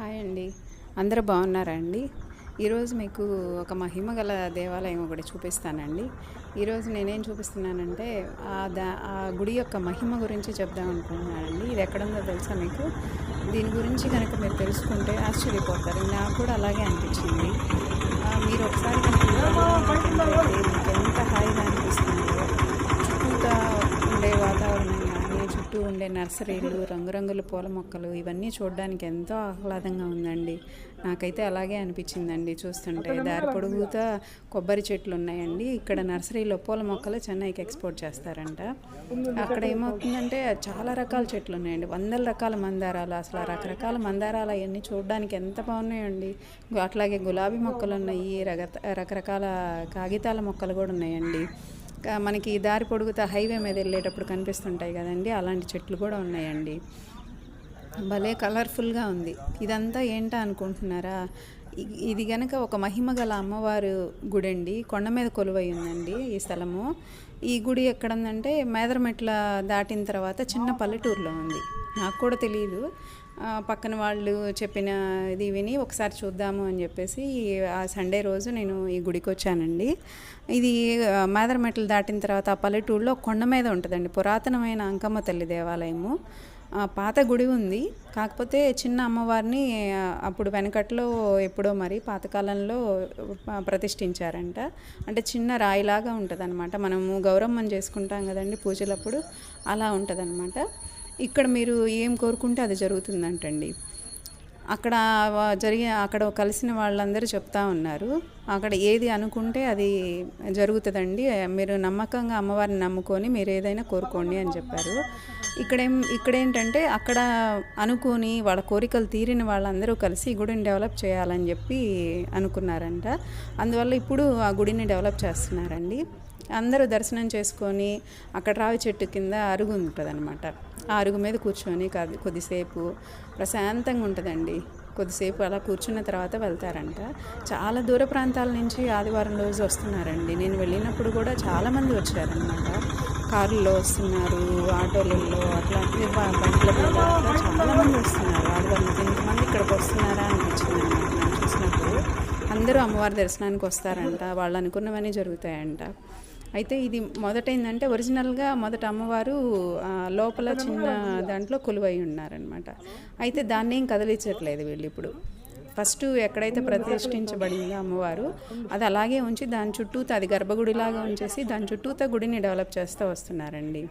Hi అండి. అందరూ బాగున్నారా అండి? ఈరోజు మీకు ఒక మహిమ గల దేవాలయం ఒకటి చూపిస్తానండి. ఈరోజు నేనేం చూపిస్తున్నానంటే ఆ దా ఆ గుడి యొక్క మహిమ గురించి చెప్దాం అనుకుంటున్నానండి. ఇది ఎక్కడుందో తెలుసా మీకు? దీని గురించి కనుక మీరు తెలుసుకుంటే ఆశ్చర్యపోతారు. నాకు కూడా అలాగే అనిపించింది. మీరు ఒకసారి కనుక ఎంత హాయిగా అనిపిస్తుందో చుట్టూతా ఉండే వాతావరణం చుట్టూ ఉండే నర్సరీలు రంగురంగుల పూల మొక్కలు ఇవన్నీ చూడడానికి ఎంతో ఆహ్లాదంగా ఉందండి. నాకైతే అలాగే అనిపించిందండి చూస్తుంటే. దారి పొడుగుతా కొబ్బరి చెట్లు ఉన్నాయండి. ఇక్కడ నర్సరీలో పూల మొక్కలు చెన్నైకి ఎక్స్పోర్ట్ చేస్తారంట. అక్కడ ఏమవుతుందంటే చాలా రకాల చెట్లు ఉన్నాయండి. వందల రకాల మందారాలు అసలు రకరకాల మందారాలు అవన్నీ చూడడానికి ఎంత బాగున్నాయండి. అట్లాగే గులాబీ మొక్కలు ఉన్నాయి రక రకరకాల కాగితాల మొక్కలు కూడా ఉన్నాయండి. మనకి దారి పొడుగుతా హైవే మీద వెళ్ళేటప్పుడు కనిపిస్తుంటాయి కదండి అలాంటి చెట్లు కూడా ఉన్నాయండి. భలే కలర్ఫుల్గా ఉంది. ఇదంతా ఏంటా అనుకుంటున్నారా? ఇది గనక ఒక మహిమ గల అమ్మవారు గుడి అండి కొండ మీద కొలువై ఉందండి ఈ స్థలము. ఈ గుడి ఎక్కడుందంటే మేదరమెట్ల దాటిన తర్వాత చిన్న పల్లెటూరులో ఉంది. నాకు కూడా తెలియదు పక్కన వాళ్ళు చెప్పిన ఇది విని ఒకసారి చూద్దాము అని చెప్పేసి ఆ సండే రోజు నేను ఈ గుడికి వచ్చానండి. ఇది మేదరమెట్లు దాటిన తర్వాత ఆ పల్లెటూరులో కొండ మీద ఉంటుందండి. పురాతనమైన అంకమ్మ తల్లి దేవాలయము. పాత గుడి ఉంది. కాకపోతే చిన్న అమ్మవారిని అప్పుడు వెనకట్లో ఎప్పుడో మరి పాతకాలంలో ప్రతిష్ఠించారంట. అంటే చిన్న రాయిలాగా ఉంటుంది మనము గౌరమ్మం చేసుకుంటాం కదండి పూజలప్పుడు. అలా ఉంటుంది ఇక్కడ మీరు ఏం కోరుకుంటే అది జరుగుతుందంటండి. అక్కడ జరిగే అక్కడ కలిసిన వాళ్ళందరూ చెప్తా ఉన్నారు. అక్కడ ఏది అనుకుంటే అది జరుగుతుందండి. మీరు నమ్మకంగా అమ్మవారిని నమ్ముకొని మీరు ఏదైనా కోరుకోండి అని చెప్పారు. ఇక్కడేం ఇక్కడేంటంటే అక్కడ అనుకొని వాళ్ళ కోరికలు తీరిన వాళ్ళందరూ కలిసి ఈ గుడిని డెవలప్ చేయాలని చెప్పి అనుకున్నారంట. అందువల్ల ఇప్పుడు ఆ గుడిని డెవలప్ చేస్తున్నారండి. అందరూ దర్శనం చేసుకొని అక్కడ రావి చెట్టు కింద అరుగు ఉంటుంది ఆరుగు అరుగు మీద కూర్చొని కొద్దిసేపు ప్రశాంతంగా ఉంటుందండి. కొద్దిసేపు అలా కూర్చున్న తర్వాత వెళ్తారంట. చాలా దూర ప్రాంతాల నుంచి ఆదివారం రోజు వస్తున్నారండి. నేను వెళ్ళినప్పుడు కూడా చాలామంది వచ్చారనమాట కారుల్లో వస్తున్నారు ఆటోలలో అట్లాంటి బండ్ల మీద చాలామంది వస్తున్నారు. ఆదివారం ఇంతమంది ఇక్కడికి వస్తున్నారా అనిపించింది అనమాట నేను చూసినప్పుడు అందరూ అమ్మవారి దర్శనానికి వస్తారంట. వాళ్ళు అనుకున్నవన్నీ జరుగుతాయంట. అయితే ఇది మొదట ఏంటంటే ఒరిజినల్గా మొదట అమ్మవారు లోపల చిన్న దాంట్లో కొలువై ఉన్నారనమాట అయితే దాన్ని ఏం కదిలించట్లేదు వీళ్ళు ఇప్పుడు. ఫస్ట్ ఎక్కడైతే ప్రతిష్ఠించబడిందో అమ్మవారు అది అలాగే ఉంచి దాని చుట్టూత అది గర్భగుడిలాగా ఉంచేసి దాని చుట్టూత గుడిని డెవలప్ చేస్తూ వస్తున్నారండి.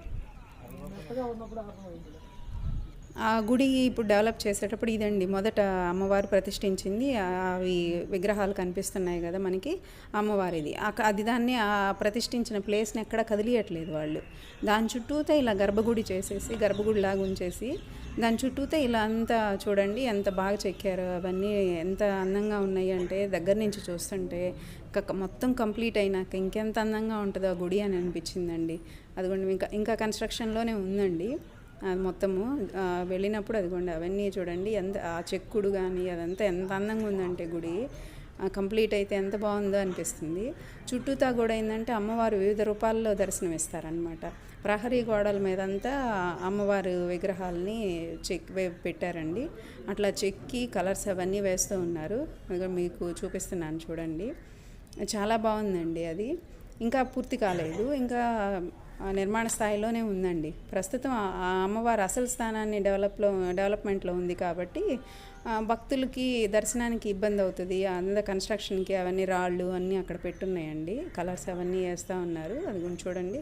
ఆ గుడి ఇప్పుడు డెవలప్ చేసేటప్పుడు ఇదండి. మొదట అమ్మవారు ప్రతిష్ఠించింది. అవి విగ్రహాలు కనిపిస్తున్నాయి కదా మనకి. అమ్మవారిది. అది దాన్ని ఆ ప్రతిష్ఠించిన ప్లేస్ని ఎక్కడ కదిలియట్లేదు వాళ్ళు. దాని చుట్టూతో ఇలా గర్భగుడి చేసేసి గర్భగుడి లాగా ఉంచేసి దాని చుట్టూతో ఇలా అంతా చూడండి ఎంత బాగా చెక్కారు అవన్నీ ఎంత అందంగా ఉన్నాయి అంటే దగ్గర నుంచి చూస్తుంటే మొత్తం కంప్లీట్ అయినాక ఇంకెంత అందంగా ఉంటుందో ఆ గుడి అని అనిపించిందండి. అదిగోండి ఇంకా ఇంకా కన్స్ట్రక్షన్లోనే ఉందండి. అది మొత్తము వెళ్ళినప్పుడు అదిగోండి అవన్నీ చూడండి ఎంత ఆ చెక్కుడు కానీ అదంతా ఎంత అందంగా ఉందంటే గుడి కంప్లీట్ అయితే ఎంత బాగుందో అనిపిస్తుంది. చుట్టూతా కూడా ఏంటంటే అమ్మవారు వివిధ రూపాల్లో దర్శనం ఇస్తారనమాట ప్రహరీ గోడల మీదంతా అమ్మవారు విగ్రహాలని చెక్ పెట్టారండి. అట్లా చెక్కి కలర్స్ అవన్నీ వేస్తూ ఉన్నారు. మీకు చూపిస్తున్నాను చూడండి. చాలా బాగుందండి అది. ఇంకా పూర్తి కాలేదు. ఇంకా నిర్మాణ స్థాయిలోనే ఉందండి. ప్రస్తుతం ఆ అమ్మవారు అమ్మవారి అసలు స్థానాన్ని డెవలప్లో డెవలప్మెంట్లో ఉంది కాబట్టి భక్తులకి దర్శనానికి ఇబ్బంది అవుతుంది. అంద కన్స్ట్రక్షన్కి అవన్నీ రాళ్ళు అన్నీ అక్కడ పెట్టున్నాయండి. కలర్స్ అవన్నీ వేస్తూ ఉన్నారు. అది కొంచెం చూడండి.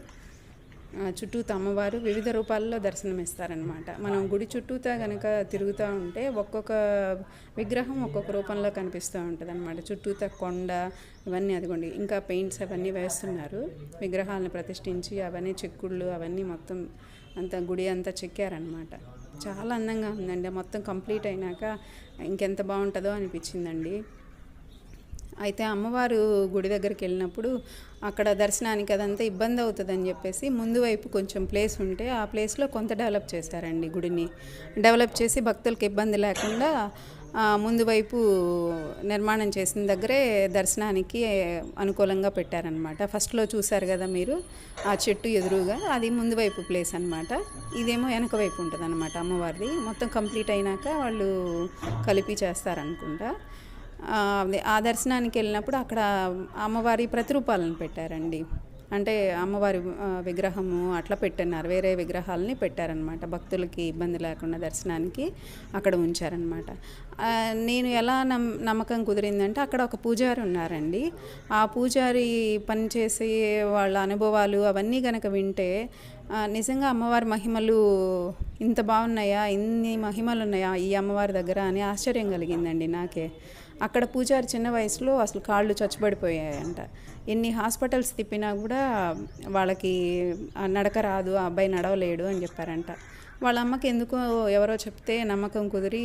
చుట్టూ అమ్మవారు వివిధ రూపాల్లో దర్శనమిస్తారనమాట మనం గుడి చుట్టూతా కనుక తిరుగుతూ ఉంటే ఒక్కొక్క విగ్రహం ఒక్కొక్క రూపంలో కనిపిస్తూ ఉంటుంది అనమాట చుట్టూతా కొండ ఇవన్నీ అదిగోండి ఇంకా పెయింట్స్ అవన్నీ వేస్తున్నారు. విగ్రహాలను ప్రతిష్ఠించి అవన్నీ చెక్కుళ్ళు అవన్నీ మొత్తం అంత గుడి అంతా చెక్కారనమాట చాలా అందంగా ఉందండి. మొత్తం కంప్లీట్ అయినాక ఇంకెంత బాగుంటుందో అనిపించిందండి. అయితే అమ్మవారు గుడి దగ్గరికి వెళ్ళినప్పుడు అక్కడ దర్శనానికి అదంతా ఇబ్బంది అవుతుందని చెప్పేసి ముందు వైపు కొంచెం ప్లేస్ ఉంటే ఆ ప్లేస్లో కొంత డెవలప్ చేశారండి గుడిని. డెవలప్ చేసి భక్తులకు ఇబ్బంది లేకుండా ముందు వైపు నిర్మాణం చేసిన దగ్గరే దర్శనానికి అనుకూలంగా పెట్టారనమాట ఫస్ట్లో చూశారు కదా మీరు ఆ చెట్టు ఎదురుగా అది ముందు వైపు ప్లేస్ అనమాట ఇదేమో వెనక వైపు ఉంటుంది అనమాట అమ్మవారిది. మొత్తం కంప్లీట్ అయినాక వాళ్ళు కలిపి చేస్తారనుకుంటా. ఆ, అదే ఆ దర్శనానికి వెళ్ళినప్పుడు అక్కడ అమ్మవారి ప్రతిరూపాలను పెట్టారండి. అంటే అమ్మవారి విగ్రహము అట్లా పెట్టన్నారు వేరే విగ్రహాలని పెట్టారనమాట భక్తులకి ఇబ్బంది లేకుండా దర్శనానికి అక్కడ ఉంచారనమాట నేను ఎలా నమ్ నమ్మకం కుదిరిందంటే అక్కడ ఒక పూజారి ఉన్నారండి. ఆ పూజారి పనిచేసే వాళ్ళ అనుభవాలు అవన్నీ కనుక వింటే నిజంగా అమ్మవారి మహిమలు ఇంత బాగున్నాయా? ఇన్ని మహిమలు ఉన్నాయా ఈ అమ్మవారి దగ్గర అని ఆశ్చర్యం కలిగిందండి నాకే. అక్కడ పూజారి చిన్న వయసులో అసలు కాళ్ళు చచ్చుబడిపోయాయంట. ఎన్ని హాస్పిటల్స్ తిప్పినా కూడా వాళ్ళకి నడక రాదు ఆ అబ్బాయి నడవలేడు అని చెప్పారంట. వాళ్ళ అమ్మకి ఎందుకో ఎవరో చెప్తే నమ్మకం కుదిరి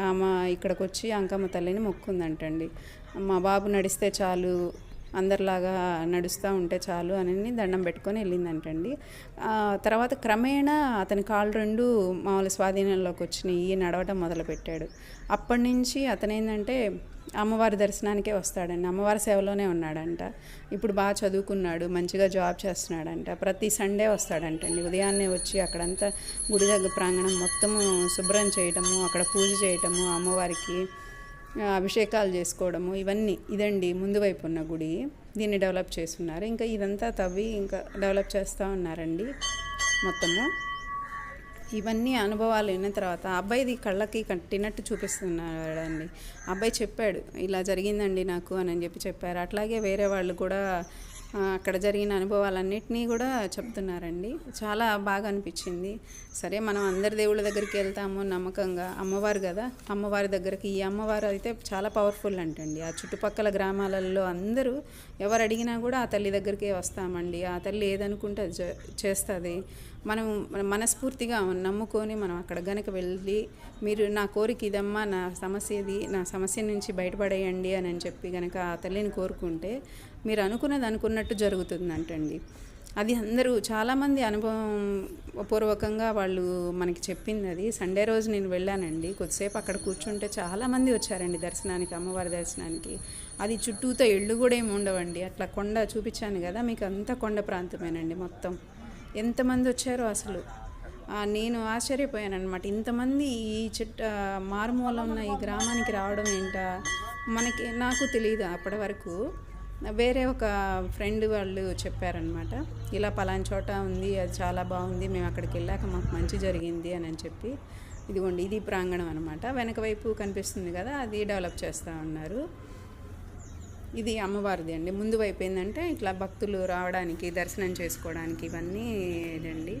ఆమె ఇక్కడికి వచ్చి అంకమ్మ తల్లిని మొక్కుందంటండి. మా బాబు నడిస్తే చాలు అందరిలాగా నడుస్తూ ఉంటే చాలు అని దండం పెట్టుకొని వెళ్ళిందంటండి. తర్వాత క్రమేణా అతని కాళ్ళు రెండు మామూలు స్వాధీనంలోకి వచ్చినాయి నడవటం మొదలుపెట్టాడు. అప్పటి నుంచి అతనేందంటే అమ్మవారి దర్శనానికే వస్తాడండి అమ్మవారి సేవలోనే ఉన్నాడంట. ఇప్పుడు బాగా చదువుకున్నాడు మంచిగా జాబ్ చేస్తున్నాడంట. ప్రతి సండే వస్తాడంటండి. ఉదయాన్నే వచ్చి అక్కడంతా గుడి దగ్గర ప్రాంగణం మొత్తము శుభ్రం చేయటము అక్కడ పూజ చేయటము అమ్మవారికి అభిషేకాలు చేసుకోవడము ఇవన్నీ ఇదండి ముందు వైపు ఉన్న గుడి. దీన్ని డెవలప్ చేస్తున్నారు. ఇంకా ఇదంతా తవ్వి ఇంకా డెవలప్ చేస్తూ ఉన్నారండి మొత్తము. ఇవన్నీ అనుభవాలు విన్న తర్వాత అబ్బాయిది కళ్ళకి కట్టినట్టు చూపిస్తున్నాడండి. అబ్బాయి చెప్పాడు ఇలా జరిగిందండి నాకు అని చెప్పి చెప్పారు. అట్లాగే వేరే వాళ్ళు కూడా అక్కడ జరిగిన అనుభవాలన్నింటినీ కూడా చెప్తున్నారండి. చాలా బాగా అనిపించింది. సరే మనం అందరి దేవుళ్ళ దగ్గరికి వెళ్తాము నమ్మకంగా. అమ్మవారు కదా? అమ్మవారి దగ్గరికి. ఈ అమ్మవారు అయితే చాలా పవర్ఫుల్ అంటండి. ఆ చుట్టుపక్కల గ్రామాలలో అందరూ ఎవరు అడిగినా కూడా ఆ తల్లి దగ్గరికే వస్తామండి. ఆ తల్లి ఏదనుకుంటే అది చే- చేస్తుంది. మనం మన మనస్ఫూర్తిగా నమ్ముకొని మనం అక్కడ గనక వెళ్ళి మీరు నా కోరిక ఇదమ్మా నా సమస్య ఇది నా సమస్య నుంచి బయటపడేయండి అని అని చెప్పి గనక ఆ తల్లిని కోరుకుంటే మీరు అనుకున్నది అనుకున్నట్టు జరుగుతుందంటండి. అది అందరూ చాలామంది అనుభవం పూర్వకంగా వాళ్ళు మనకి చెప్పింది అది సండే రోజు నేను వెళ్ళానండి. కొద్దిసేపు అక్కడ కూర్చుంటే చాలామంది వచ్చారండి దర్శనానికి అమ్మవారి దర్శనానికి. అది చుట్టూతో ఇళ్ళు కూడా ఏమి ఉండవండి. అట్లా కొండ చూపించాను కదా మీకు అంతా కొండ ప్రాంతమేనండి మొత్తం. ఎంతమంది వచ్చారో అసలు. నేను ఆశ్చర్యపోయాను అనమాట ఇంతమంది ఈ చిట్ట మారుమూల ఉన్న ఈ గ్రామానికి రావడం ఏంటా? మనకి నాకు తెలియదు అప్పటి వరకు. వేరే ఒక ఫ్రెండ్ వాళ్ళు చెప్పారనమాట ఇలా పలాని చోట ఉంది అది చాలా బాగుంది మేము అక్కడికి వెళ్ళాక మాకు మంచి జరిగింది అని అని చెప్పి. ఇదిగోండి ఇది ప్రాంగణం అనమాట వెనక వైపు కనిపిస్తుంది కదా అది డెవలప్ చేస్తూ ఉన్నారు. ఇది అమ్మవారిది అండి. ముందు వైపు ఏంటంటే ఇట్లా భక్తులు రావడానికి దర్శనం చేసుకోవడానికి ఇవన్నీ ఇదండి.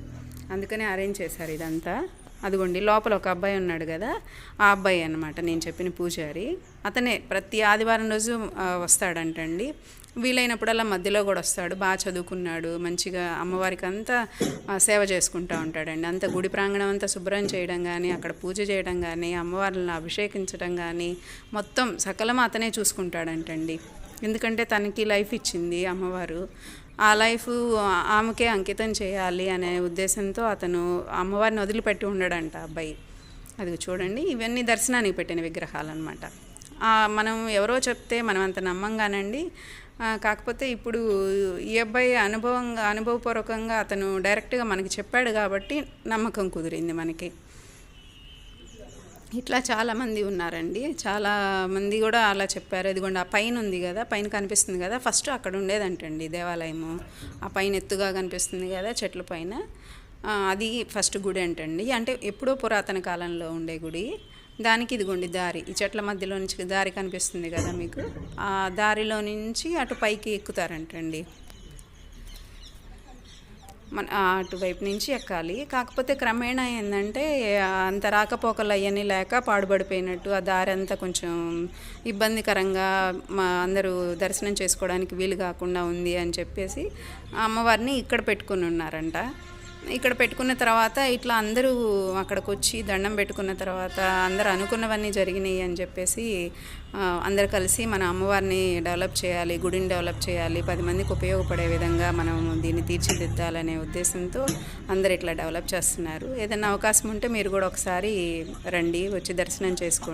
అందుకనే అరేంజ్ చేశారు ఇదంతా. అదిగోండి లోపల ఒక అబ్బాయి ఉన్నాడు కదా ఆ అబ్బాయి అనమాట నేను చెప్పిన పూజారి. అతనే ప్రతి ఆదివారం రోజు ఆ, వస్తాడంటండి. వీలైనప్పుడల్లా మధ్యలో కూడా వస్తాడు బాగా చదువుకున్నాడు మంచిగా అమ్మవారికి అంతా సేవ చేసుకుంటూ ఉంటాడండి. అంత గుడి ప్రాంగణం అంతా శుభ్రం చేయడం కానీ అక్కడ పూజ చేయడం కానీ అమ్మవారిని అభిషేకించడం కానీ మొత్తం సకలం అతనే చూసుకుంటాడంటండి. ఎందుకంటే తనకి లైఫ్ ఇచ్చింది అమ్మవారు. ఆ లైఫ్ ఆమెకే అంకితం చేయాలి అనే ఉద్దేశంతో అతను అమ్మవారిని వదిలిపెట్టి ఉండడంట అబ్బాయి. అది చూడండి ఇవన్నీ దర్శనానికి పెట్టిన విగ్రహాలు అనమాట మనం ఎవరో చెప్తే మనం అంత నమ్మంగానండి. కాకపోతే ఇప్పుడు ఈ అబ్బాయి అనుభవంగా అనుభవపూర్వకంగా అతను డైరెక్ట్గా మనకి చెప్పాడు కాబట్టి నమ్మకం కుదిరింది మనకి. ఇట్లా చాలామంది ఉన్నారండి. చాలా మంది కూడా అలా చెప్పారు. ఇదిగోండి ఆ పైన ఉంది కదా పైన కనిపిస్తుంది కదా ఫస్ట్ అక్కడ ఉండేదంటండి దేవాలయము. ఆ పైన ఎత్తుగా కనిపిస్తుంది కదా చెట్ల పైన. అది ఫస్ట్ గుడి అంటండి. అంటే ఎప్పుడో పురాతన కాలంలో ఉండే గుడి. దానికి ఇదిగోండి దారి. ఈ చెట్ల మధ్యలో నుంచి దారి కనిపిస్తుంది కదా మీకు. ఆ దారిలో నుంచి అటు పైకి ఎక్కుతారంటండి. మన అటువైపు నుంచి ఎక్కాలి. కాకపోతే క్రమేణా ఏంటంటే అంత రాకపోకలు అవన్నీ లేక పాడుబడిపోయినట్టు ఆ దారి అంతా కొంచెం ఇబ్బందికరంగా మా అందరూ దర్శనం చేసుకోవడానికి వీలు కాకుండా ఉంది అని చెప్పేసి అమ్మవారిని ఇక్కడ పెట్టుకుని ఉన్నారంట. ఇక్కడ పెట్టుకున్న తర్వాత ఇట్లా అందరూ అక్కడికి వచ్చి దండం పెట్టుకున్న తర్వాత అందరు అనుకున్నవన్నీ జరిగినాయి అని చెప్పేసి అందరు కలిసి మన అమ్మవారిని డెవలప్ చేయాలి గుడిని డెవలప్ చేయాలి పది మందికి ఉపయోగపడే విధంగా మనం దీన్ని తీర్చిదిద్దాలనే ఉద్దేశంతో అందరు ఇట్లా డెవలప్ చేస్తున్నారు. ఏదైనా అవకాశం ఉంటే మీరు కూడా ఒకసారి రండి వచ్చి దర్శనం చేసుకోండి.